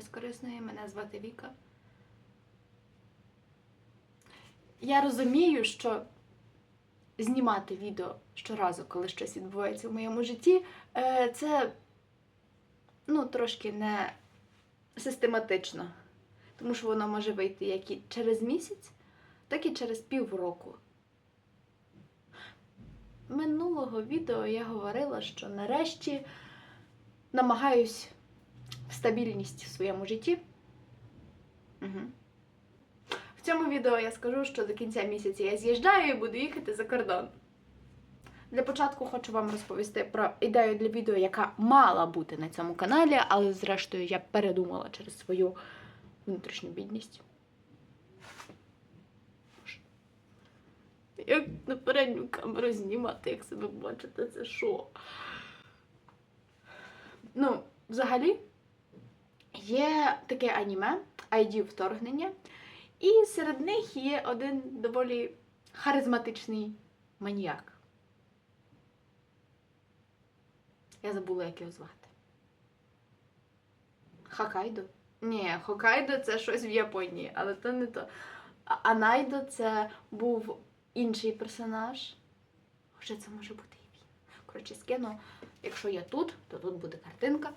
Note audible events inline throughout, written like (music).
безкорисної. Мене звати Віка. Я розумію, що знімати відео щоразу, коли щось відбувається в моєму житті, е, це ну, трошки не систематично. Тому що воно може вийти як і через місяць, так і через півроку. Минулого відео я говорила, що нарешті намагаюсь стабільність в своєму житті. Угу. В цьому відео я скажу, що до кінця місяця я з'їжджаю і буду їхати за кордон. Для початку хочу вам розповісти про ідею для відео, яка мала бути на цьому каналі, але зрештою я передумала через свою внутрішню бідність. Як на передню камеру знімати, як себе бачите, це що? Ну, взагалі, є таке аніме ID вторгнення, і серед них є один доволі харизматичний маніяк. Я забула, як його звати. Хокайдо? Ні, Хокайдо це щось в Японії, але то не то. Анайдо це був інший персонаж. Хоча це може бути і він. Коротше, скину, якщо я тут, то тут буде картинка.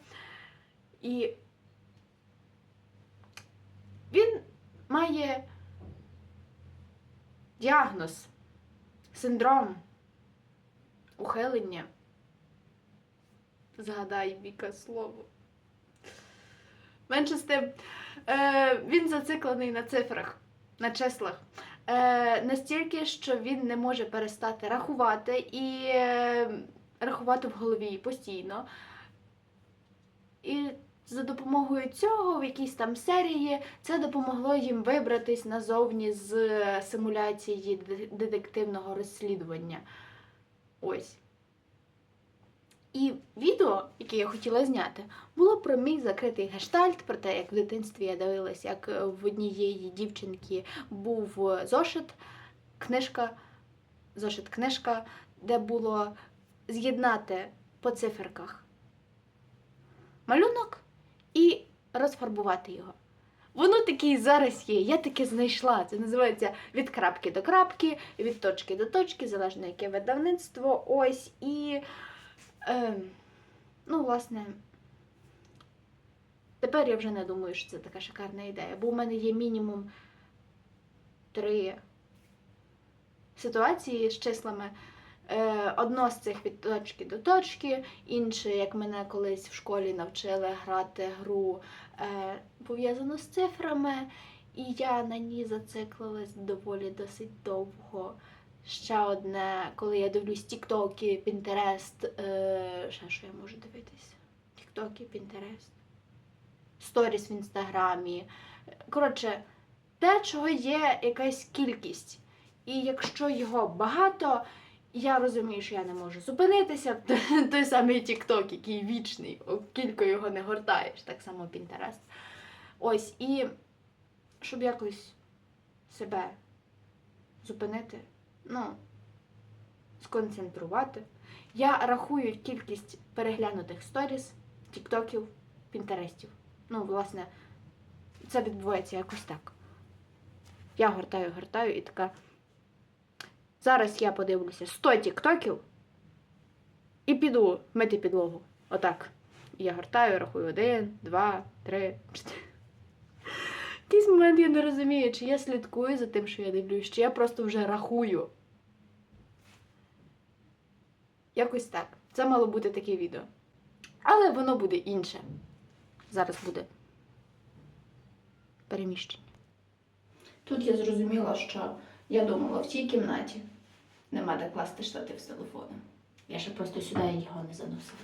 І він має діагноз, синдром, ухилення. Згадай Віка слово. Менше з тим, е, він зациклений на цифрах, на числах. Е, настільки, що він не може перестати рахувати і е, рахувати в голові постійно. І за допомогою цього, в якійсь там серії, це допомогло їм вибратись назовні з симуляції детективного розслідування. Ось. І відео, яке я хотіла зняти, було про мій закритий гештальт, про те, як в дитинстві я дивилась, як в однієї дівчинки був зошит, книжка, зошит книжка, де було з'єднати по циферках малюнок розфарбувати його. Воно таке і зараз є. Я таке знайшла. Це називається від крапки до крапки, від точки до точки, залежно яке видавництво. Ось і. Е, ну, власне, тепер я вже не думаю, що це така шикарна ідея, бо у мене є мінімум три ситуації з числами. Е, Одно з цих від точки до точки, інше, як мене колись в школі навчили грати гру е, пов'язану з цифрами, і я на ній зациклилась доволі досить довго. Ще одне, коли я дивлюсь Тіктоки, Пінтерест, е, ще що я можу дивитися? Тіктоки, Пінтерест, сторіс в інстаграмі. Коротше, те, чого є якась кількість. І якщо його багато, я розумію, що я не можу зупинитися. (laughs) Той самий Тікток, який вічний, кілько його не гортаєш, так само Пінтерест. Ось, і щоб якось себе зупинити, ну, сконцентрувати. Я рахую кількість переглянутих сторіс, тіктоків, пінтерестів. Ну, власне, це відбувається якось так. Я гортаю, гортаю і така. Зараз я подивлюся 100 тіктоків і піду мити підлогу. Отак. Я гортаю, рахую один, два, три. В якийсь момент я не розумію, чи я слідкую за тим, що я дивлюсь, чи я просто вже рахую. Якось так. Це мало бути таке відео. Але воно буде інше. Зараз буде переміщення. Тут я зрозуміла, що я думала, в цій кімнаті нема де класти штатив з телефоном. Я ще просто сюди його не заносила.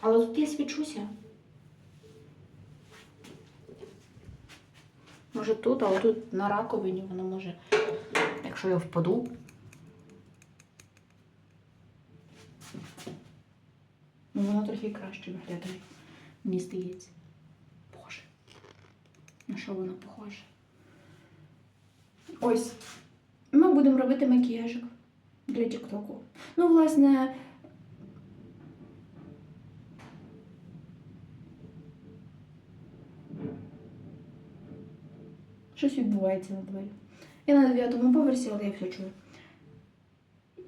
Але тут я свічуся. Може тут, але тут на раковині воно може, якщо я впаду. Ну, воно трохи краще виглядає. Мені здається. Боже. На що воно похоже? Ось ми будемо робити макіяжик для тіктоку. Ну, власне, щось відбувається на дворі. Я на 9 поверсі, але я все чую.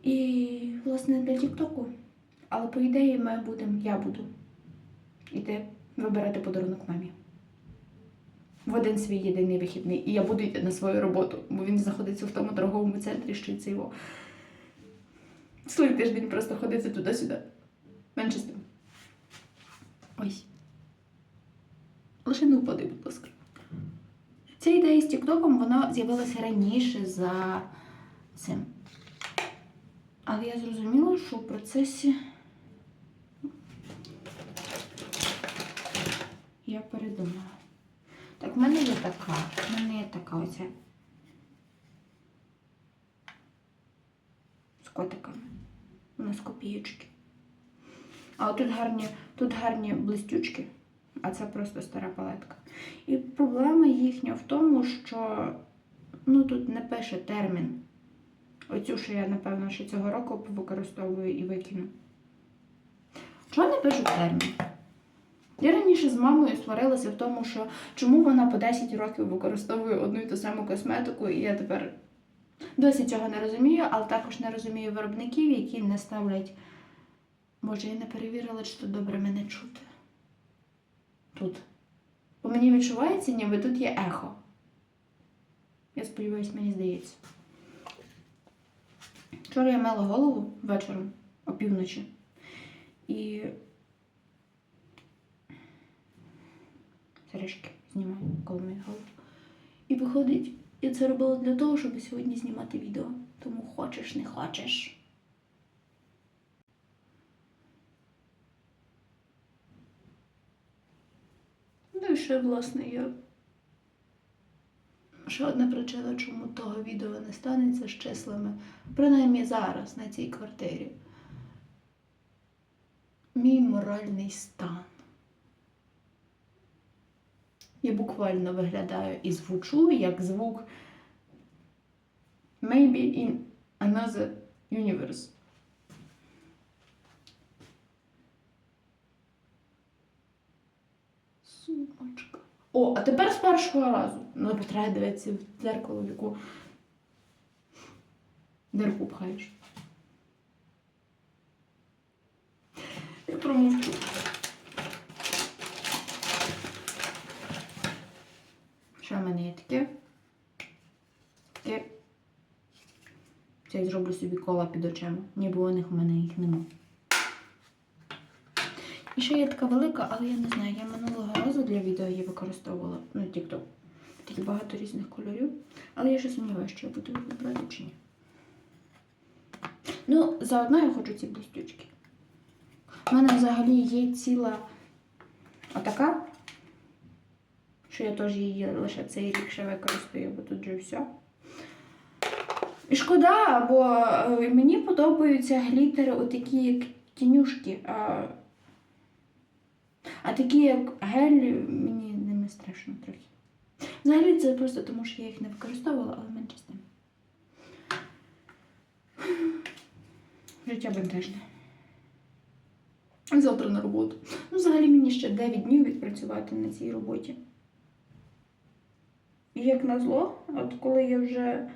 І, власне, для тіктоку. Але, по ідеї, ми будемо, я буду іти вибирати подарунок мамі. В один свій єдиний вихідний. І я буду йти на свою роботу, бо він знаходиться в тому торговому центрі, що це його. Цілий тиждень просто ходити туди-сюди. Менше з тим. Ось. Лише не впади, будь ласка. Ця ідея з Тіктоком вона з'явилася раніше за цим. Але я зрозуміла, що в процесі я передумала. Так, в мене є така. В мене є така оця. З котиками. У нас копієчки. А тут гарні, тут гарні блистючки, а це просто стара палетка. І проблема їхня в тому, що ну, тут не пише термін. Оцю, що я, напевно, ще цього року використовую і викину. Чого не пишу термін? Я раніше з мамою сварилася в тому, що чому вона по 10 років використовує одну і ту саму косметику, і я тепер досі цього не розумію, але також не розумію виробників, які не ставлять. Боже, я не перевірила, чи тут добре мене чути. Тут. Бо мені відчувається, ніби тут є ехо. Я сподіваюся, мені здається. Вчора я мила голову вечором, опівночі. І сережки знімаю, коли мою голову. І виходить, я це робила для того, щоб сьогодні знімати відео. Тому хочеш, не хочеш. Ну і ще, власне, я. Ще одна причина, чому того відео не станеться з числами, принаймні зараз на цій квартирі. Мій моральний стан. Я буквально виглядаю і звучу як звук Maybe in another universe. Сумочка. О, а тепер з першого разу. Ну, треба дивитися в дзеркало, в яку дирку пхаєш. Я промовчу. Що в мене є таке? Таке. Зроблю собі кола під очима. Ніби у них у мене їх нема. І ще є така велика, але я не знаю, я минулого разу для відео її використовувала. Ну, TikTok. Такі багато різних кольорів. Але я ще сумніваюся, що я буду вибрати чи ні. Ну, заодно я хочу ці блістючки. У мене взагалі є ціла отака, що я теж її лише цей рік ще використаю, бо тут вже все. І шкода, бо е, мені подобаються глітери отакі, як тінюшки. А, такі, як гель, мені ними страшно трохи. Взагалі це просто тому, що я їх не використовувала, але менше з тим. Життя бентежне. Завтра на роботу. Ну, взагалі мені ще 9 днів відпрацювати на цій роботі. І як назло, от коли я вже.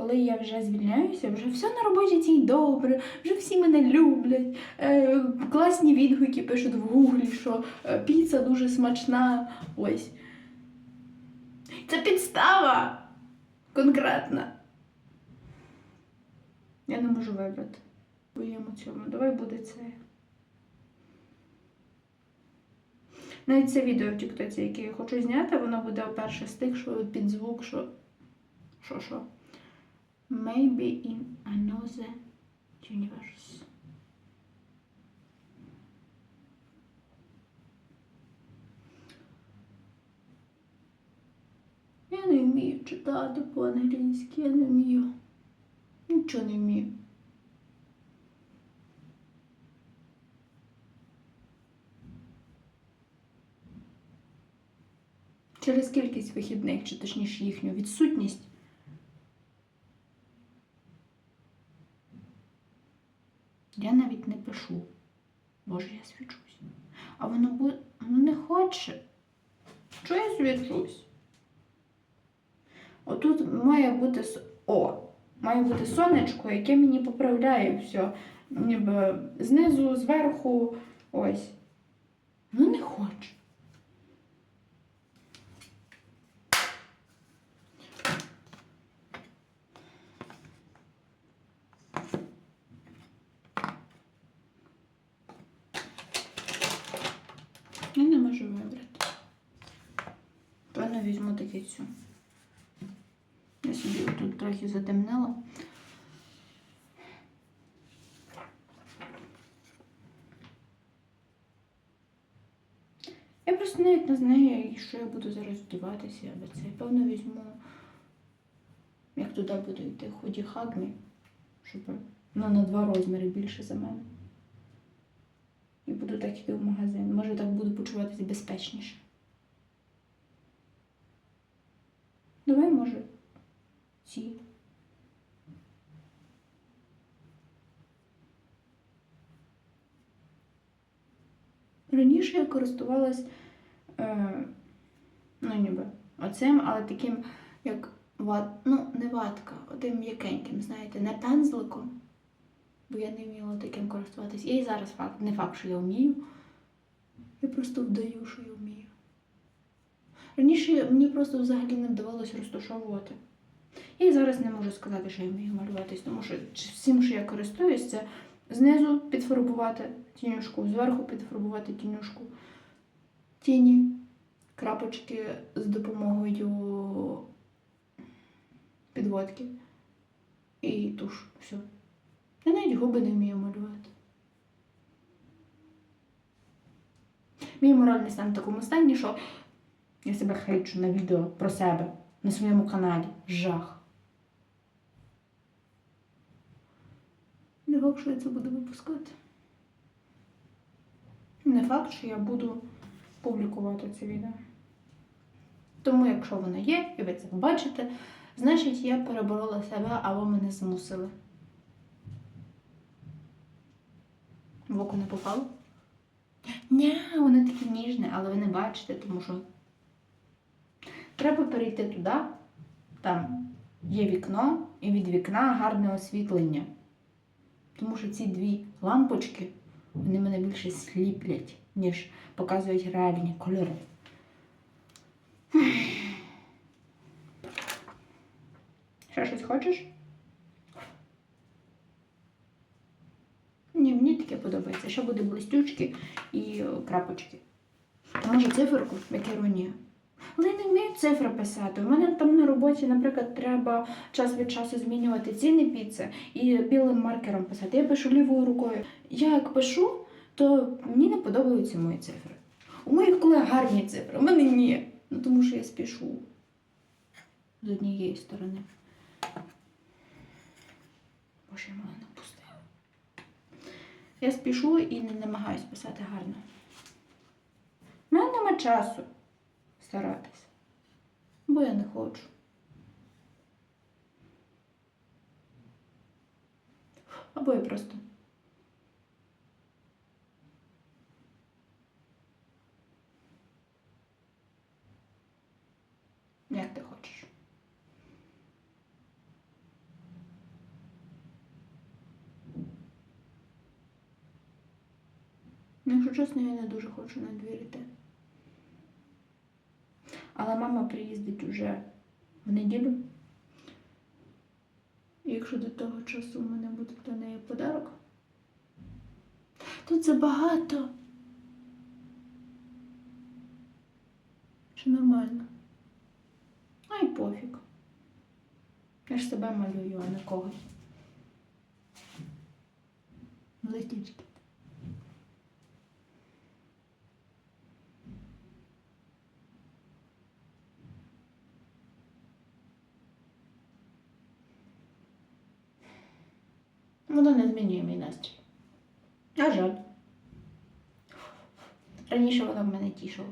Коли я вже звільняюся, вже все на роботі цій добре, вже всі мене люблять. Е, класні відгуки пишуть в гуглі, що е, піца дуже смачна. Ось. Це підстава конкретна. Я не можу вибрати твоєму цьому. Давай буде це. Навіть це відео в Тіктоці, яке я хочу зняти, воно буде перше з тих, що під звук, що. Що що? Maybe in another universe. Я не вмію читати по-англійськи, я не вмію. Нічого не вмію. Через кількість вихідних, чи точніше їхню відсутність, я навіть не пишу. Боже, я свічусь. А воно буде. воно не хоче. Чого я свічусь? Отут має бути о, має бути сонечко, яке мені поправляє все. Ніби знизу, зверху, ось. Ну не хоче. Я не можу вибрати. Певно, візьму таки цю. Я собі тут трохи затемнила. Я просто навіть не знаю, що я буду зараз вдіватися, але це певно візьму, як туди буду йти, ході хагмі, щоб ну, на два розміри більше за мене. І буду так йти в магазин. Може так буду почуватися безпечніше. Давай, може, ці. Раніше я користувалась, е, ну ніби, оцим, але таким, як ват, ну, не ватка, одним м'якеньким, знаєте, не пензликом, бо я не вміла таким користуватись. Я і зараз факт, не факт, що я вмію. Я просто вдаю, що я вмію. Раніше мені просто взагалі не вдавалося розташовувати. Я і зараз не можу сказати, що я вмію малюватись, тому що всім, що я користуюсь, це знизу підфарбувати тінюшку, зверху підфарбувати тінюшку, тіні, крапочки з допомогою підводки і туш. Все. Я навіть губи не вмію малювати. Мій моральний стан в такому стані, що я себе хейчу на відео про себе на своєму каналі. Жах. Не факт, що я це буду випускати. Не факт, що я буду публікувати це відео. Тому, якщо воно є, і ви це побачите, значить я переборола себе, а ви мене змусили. В око не попало? Ні, воно таке ніжне, але ви не бачите, тому що треба перейти туди, там є вікно, і від вікна гарне освітлення. Тому що ці дві лампочки, вони мене більше сліплять, ніж показують реальні кольори. Ще щось хочеш? Ні, мені таке подобається. Ще буде блистючки і крапочки. А може циферку, як іронія. Але я не вмію цифри писати. У мене там на роботі, наприклад, треба час від часу змінювати ціни піци і білим маркером писати. Я пишу лівою рукою. Я як пишу, то мені не подобаються мої цифри. У моїх колег гарні цифри, у мене ні. Ну тому що я спішу з однієї сторони. Боже, я мала напустила. Я спішу і не намагаюсь писати гарно. У мене нема часу старатися. Бо я не хочу. Або я просто. Як ти хочеш. Ну, Якщо чесно, я не дуже хочу на двір йти. Але мама приїздить уже в неділю. Якщо до того часу в мене буде для неї подарок. Тут забагато. Чи нормально? Ай пофіг. Я ж себе малюю, а не когось. Летічки. Воно не змінює мій настрій. На жаль. Раніше воно в мене тішило.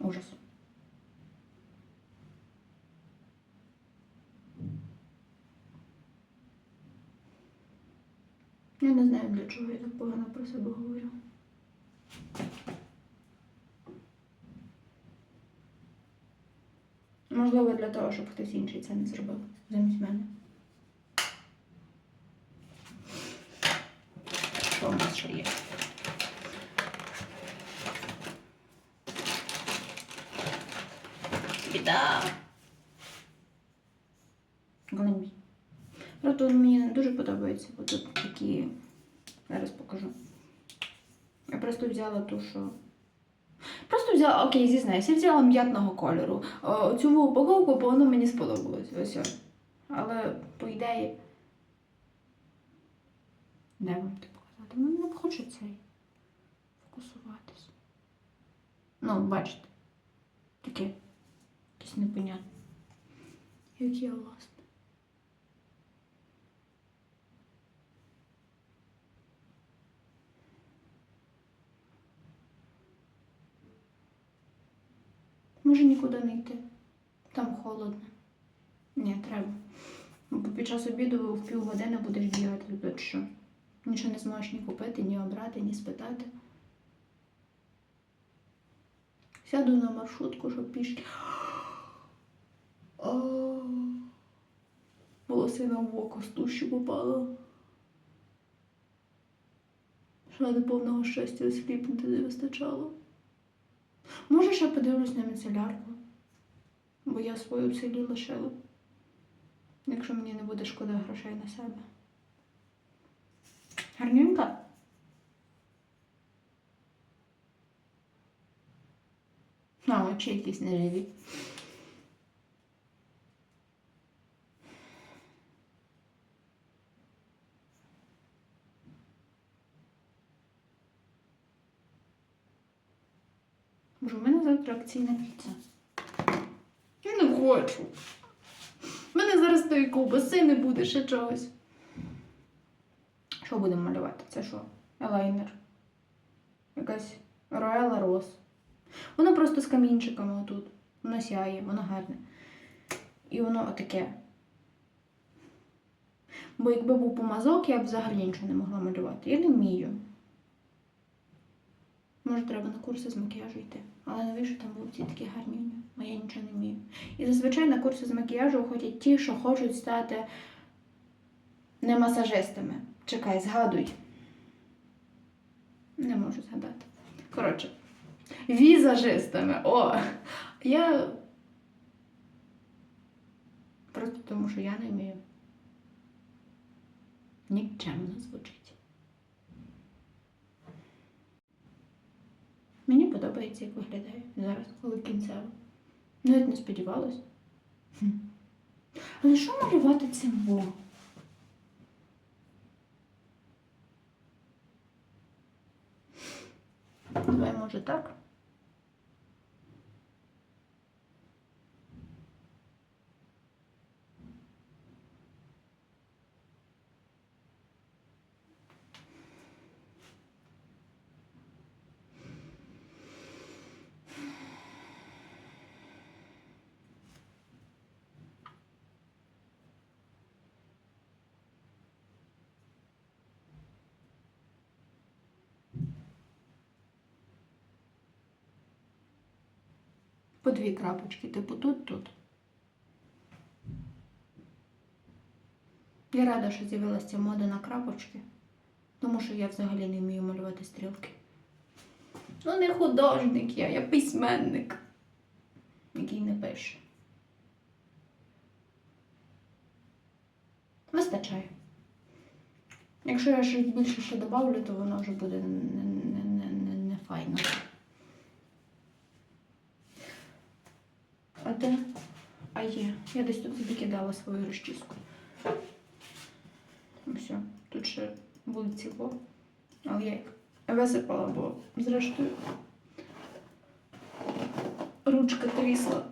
Ужас. Я не знаю, для чого я так погано про себе говорю. Можливо, для того, щоб хтось інший це не зробив замість мене. Що у нас ще є? Біда. Голембі. Правда, мені не дуже подобається, бо тут такі. Зараз покажу. Я просто взяла ту, що. Просто взяла, окей, зізнаюся, я взяла м'ятного кольору. Цю упаковку, бо воно мені сподобалось. Ось. ось. Але по ідеї. Де вам це показати? Ну, не хочу цей фокусуватись. Ну, бачите. Таке. Якесь непонятне. Як я власне. Може нікуди не йти. Там холодно. Ні, треба. Бо під час обіду в півгодини будеш бігати тут що. Нічого не зможеш ні купити, ні обрати, ні спитати. Сяду на маршрутку, щоб пішки. Волосина в око з туші попала. Що до повного щастя сліпнути не вистачало. Може, ще подивлюсь на міцелярку, бо я свою в селі лишила, якщо мені не буде шкода грошей на себе. Гарненька? А, очі якісь неживі. Боже, мене піца. Я не хочу. У мене зараз тої ковбаси не буде, ще чогось. Що будемо малювати? Це що? Елайнер. Якась Рояла Рос. Воно просто з камінчиками отут. Воно сяє, воно гарне. І воно отаке. Бо якби був помазок, я б взагалі нічого не могла малювати. Я не вмію. Може, треба на курси з макіяжу йти. Але навіщо там будуть ці такі гарні? А я нічого не вмію. І зазвичай на курси з макіяжу ходять ті, що хочуть стати не масажистами. Чекай, згадуй. Не можу згадати. Коротше, візажистами. О! Я. Просто тому, що я не вмію. Нікчемно звучить. Мені подобається, як виглядає зараз, коли кінцево. Навіть не сподівалась. Але що малювати цим во? Давай, може, так? По дві крапочки, типу тут, тут. Я рада, що з'явилася мода на крапочки, тому що я взагалі не вмію малювати стрілки. Ну, не художник я, я письменник, який не пише. Вистачає. Якщо я щось більше ще добавлю, то воно вже буде не, не, не, не, не файно. А де? А є. Я десь тут викидала свою розчіску. Все, тут ще вулиці було. Але я їх висипала, бо зрештою ручка трісла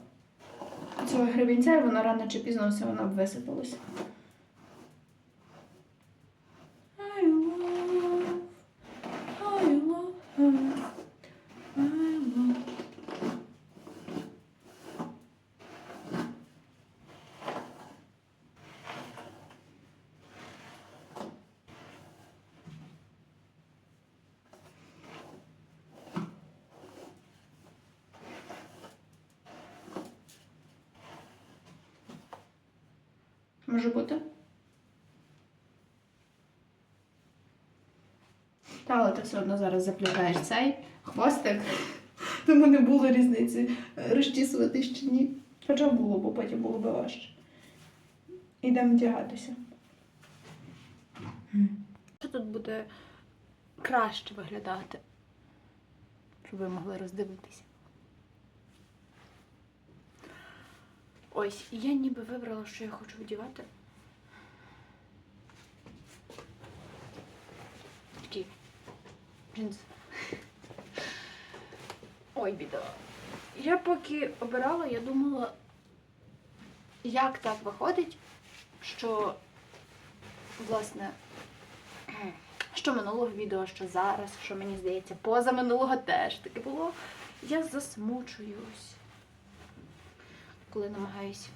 цього гребінця, і вона рано чи пізно все вона висипалася. Може бути? Та, але ти все одно зараз заплітаєш цей хвостик. (laughs) Тому не було різниці розчісувати чи ні. Хоча було, бо потім було б важче. Ідемо вдягатися. Що тут буде краще виглядати? Щоб ви могли роздивитися. Ось, і я ніби вибрала, що я хочу вдівати. Такі джинси. Ой, біда. Я поки обирала, я думала, як так виходить, що, власне, що минулого відео, що зараз, що мені здається, поза минулого теж таке було. Я засмучуюсь, коли намагаюсь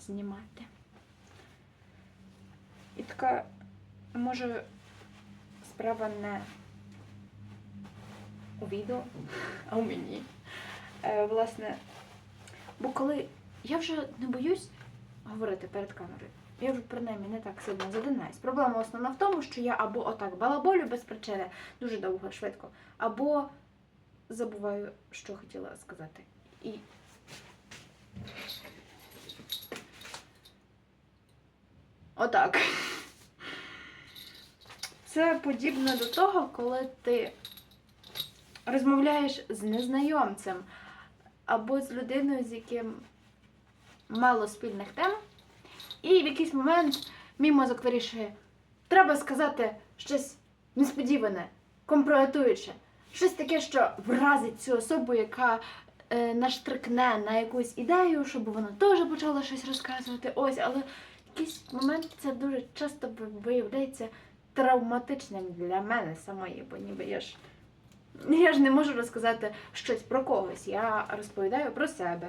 знімати. І така, може, справа не у відео, а у мені. Е, власне, бо коли я вже не боюсь говорити перед камерою, я вже принаймні не так сильно задинаюсь. Проблема основна в тому, що я або отак балаболю без причини дуже довго, швидко, або забуваю, що хотіла сказати. І отак. Це подібно до того, коли ти розмовляєш з незнайомцем або з людиною, з яким мало спільних тем, і в якийсь момент мій мозок вирішує, треба сказати щось несподіване, компрометуюче, щось таке, що вразить цю особу, яка наштрикне на якусь ідею, щоб вона теж почала щось розказувати. Ось, але в якийсь момент це дуже часто виявляється травматичним для мене самої, бо ніби я ж. Я ж не можу розказати щось про когось. Я розповідаю про себе.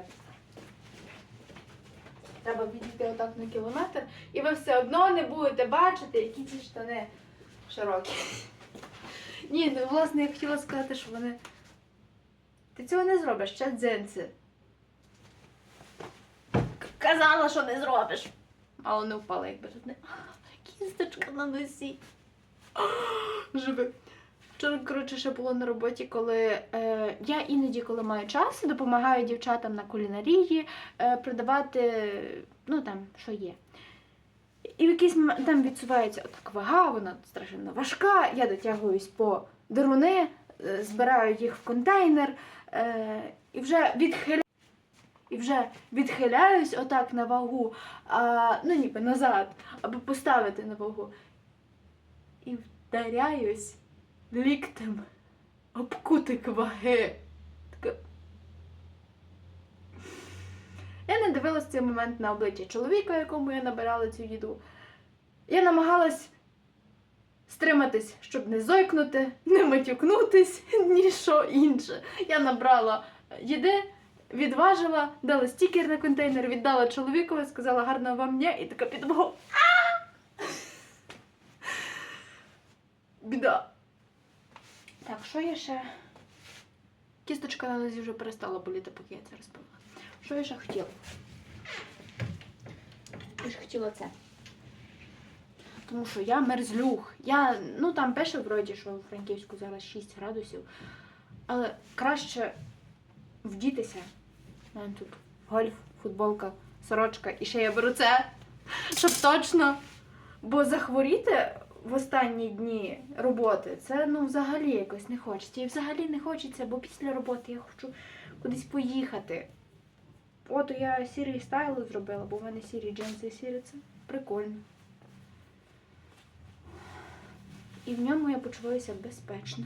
Треба відійти отак на кілометр, і ви все одно не будете бачити, які ці штани широкі. Ні, ну власне я хотіла сказати, що вони. Ти цього не зробиш, ще дзинці. Казала, що не зробиш. Але не впала, якби тут не. Кісточка на носі. Живи. Вчора, коротше, ще було на роботі, коли е, я іноді, коли маю час, допомагаю дівчатам на кулінарії е, продавати, ну там, що є. І в якийсь момент там відсувається отак вага, вона страшенно важка. Я дотягуюсь по деруни, е, збираю їх в контейнер е, і вже відхиляю. І вже відхиляюсь отак на вагу, а, ну ніби назад, аби поставити на вагу. І вдаряюсь ліктем об кутик ваги. Я не дивилась цей момент на обличчя чоловіка, якому я набирала цю їду. Я намагалась стриматись, щоб не зойкнути, не матюкнутись, (laughs) ні що інше. Я набрала їди, відважила, дала стікер на контейнер, віддала чоловікові, сказала гарного вам дня і така підмогла. Біда. Так, що я ще? Кісточка на нозі вже перестала боліти, поки я це розповіла. Що я ще хотіла? Я ж хотіла це. Тому що я мерзлюх. Я, ну там пише вроді, що у Франківську зараз 6 градусів. Але краще вдітися. Мене тут гольф, футболка, сорочка. І ще я беру це, щоб точно. Бо захворіти в останні дні роботи це ну взагалі якось не хочеться. І взагалі не хочеться, бо після роботи я хочу кудись поїхати. От я сірий стайл зробила, бо в мене сірі джинси сірі це прикольно. І в ньому я почуваюся безпечно.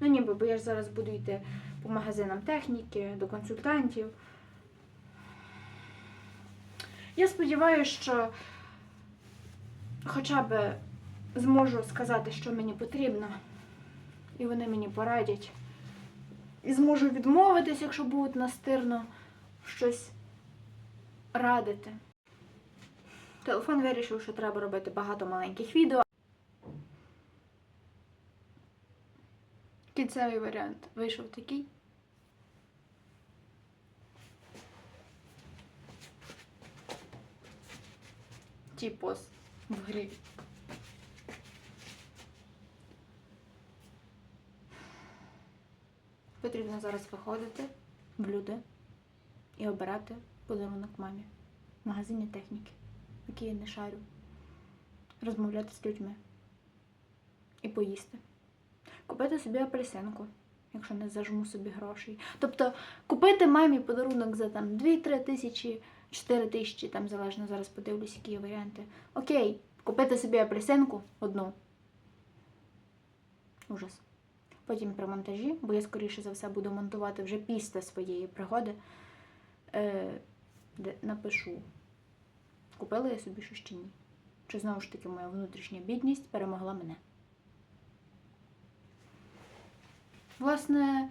Ну ніби, бо я ж зараз буду йти по магазинам техніки, до консультантів. Я сподіваюся, що хоча б зможу сказати, що мені потрібно, і вони мені порадять. І зможу відмовитись, якщо будуть настирно щось радити. Телефон вирішив, що треба робити багато маленьких відео. Кінцевий варіант вийшов такий. тіпос в грі. Потрібно зараз виходити в люди і обирати подарунок мамі в магазині техніки, який я не шарю, розмовляти з людьми і поїсти. Купити собі апельсинку, якщо не зажму собі грошей. Тобто купити мамі подарунок за там 2-3 тисячі, 4 тисячі, там залежно зараз подивлюсь, які є варіанти. Окей, купити собі апельсинку одну. Ужас. Потім при монтажі, бо я скоріше за все буду монтувати вже після своєї пригоди. Е, де напишу, купила я собі щось чи ні. Чи знову ж таки моя внутрішня бідність перемогла мене. Власне,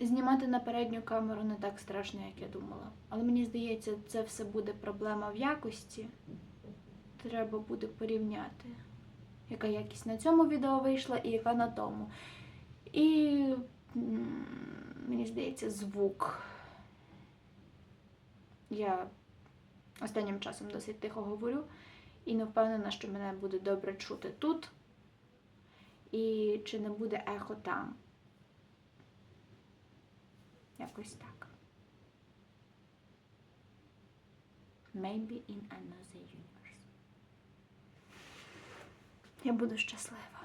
знімати на передню камеру не так страшно, як я думала. Але мені здається, це все буде проблема в якості. Треба буде порівняти, яка якість на цьому відео вийшла і яка на тому. І мені здається, звук. Я останнім часом досить тихо говорю і не впевнена, що мене буде добре чути тут. І чи не буде ехо там. Якось так. Maybe in another universe. Я буду щаслива.